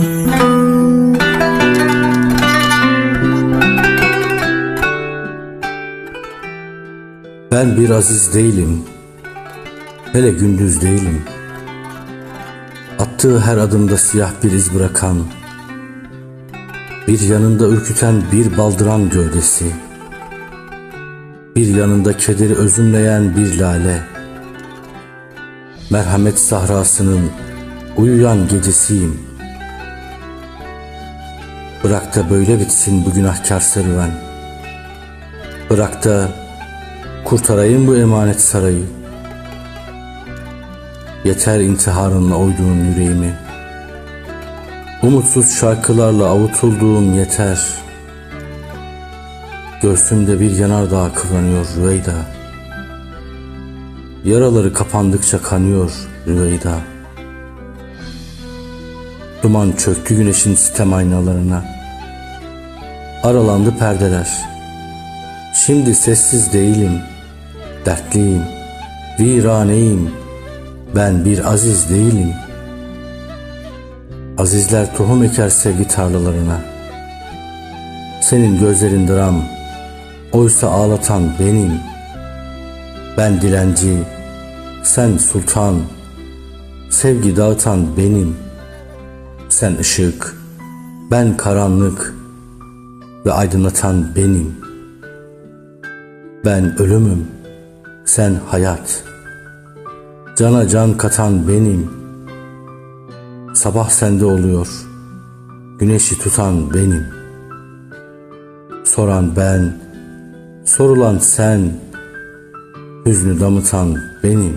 Ben bir aziz değilim, hele gündüz değilim. Attığı her adımda siyah bir iz bırakan, bir yanında ürküten bir baldıran gövdesi, bir yanında kederi özümleyen bir lale, merhamet sahrasının uyuyan gecesiyim. Bırak da böyle bitsin bu günahkar serüven. Bırak da kurtarayım bu emanet sarayı. Yeter intiharınla oyduğun yüreğimi. Umutsuz şarkılarla avutulduğum yeter. Göğsümde bir yanardağ kıvranıyor Rüveyda. Yaraları kapandıkça kanıyor Rüveyda. Duman çöktü güneşin sitem aynalarına. Aralandı perdeler. Şimdi sessiz değilim, dertliyim, viraneyim. Ben bir aziz değilim. Azizler tohum eker sevgi tarlalarına. Senin gözlerin dram, oysa ağlatan benim. Ben dilenci, sen sultan, sevgi dağıtan benim. Sen ışık, ben karanlık ve aydınlatan benim. Ben ölümüm, sen hayat. Cana can katan benim. Sabah sende oluyor. Güneşi tutan benim. Soran ben, sorulan sen. Hüznü damıtan benim.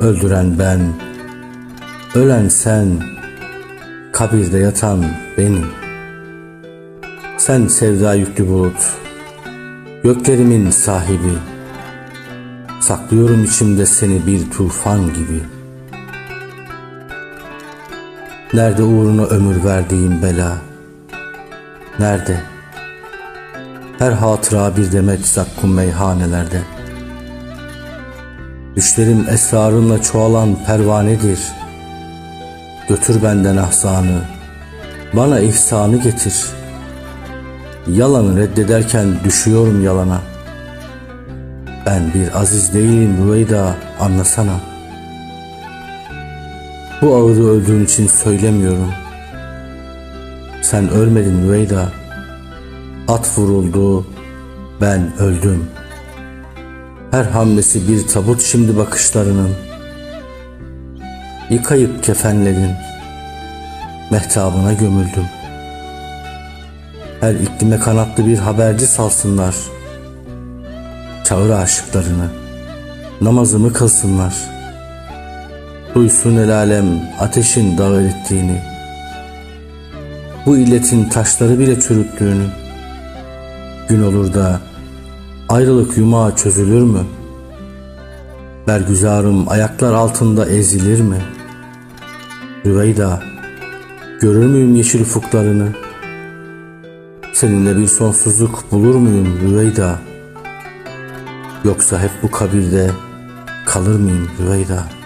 Öldüren ben, ölen sen. Kabirde yatan benim. Sen sevda yüklü bulut, göklerimin sahibi. Saklıyorum içimde seni bir tufan gibi. Nerede uğruna ömür verdiğim bela? Nerede? Her hatıra bir demet zakkum meyhanelerde. Düşlerim esrarınla çoğalan pervanedir. Götür benden ahzanı, bana ihsanı getir. Yalanı reddederken düşüyorum yalana. Ben bir aziz değilim Rüveyda anlasana. Bu ağıdı öldüğün için söylemiyorum. Sen ölmedin Rüveyda. At vuruldu, ben öldüm. Her hamlesi bir tabut şimdi bakışlarının. Yıkayıp kefenledin. Mehtabına gömüldüm. Her iklime kanatlı bir haberci salsınlar. Çağır aşıklarını. Namazımı kılsınlar. Duysun el alem ateşin dağ erittiğini. Bu illetin taşları bile çürüttüğünü. Gün olur da ayrılık yumağı çözülür mü? Bergüzarım ayaklar altında ezilir mi? Rüveyda, görür müyüm yeşil ufuklarını? Seninle bir sonsuzluk bulur muyum Rüveyda? Yoksa hep bu kabirde kalır mıyım Rüveyda?''